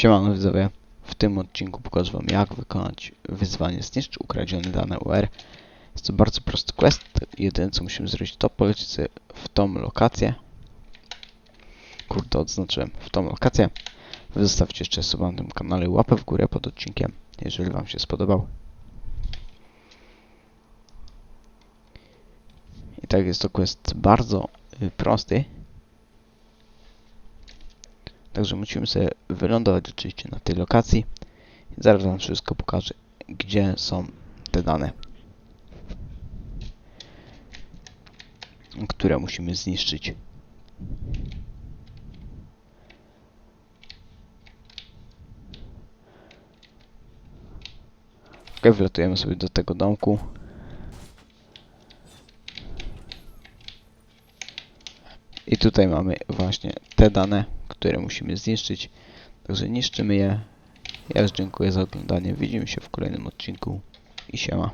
Siemano widzowie, w tym odcinku pokażę wam jak wykonać wyzwanie Zniszcz ukradzione dane UR. Jest to bardzo prosty quest, jedyne co musimy zrobić to polecieć sobie w tą lokację. Kurde, odznaczyłem w tą lokację. Wy zostawcie jeszcze suba na tym kanale łapę w górę pod odcinkiem, jeżeli wam się spodobał. I tak jest to quest bardzo y, prosty. Także musimy sobie wylądować oczywiście na tej lokacji. Zaraz wam wszystko pokażę, gdzie są te dane, które musimy zniszczyć. Ok, wlatujemy sobie do tego domku. I tutaj mamy właśnie te dane, które musimy zniszczyć. Także niszczymy je. Ja już dziękuję za oglądanie. Widzimy się w kolejnym odcinku i siema.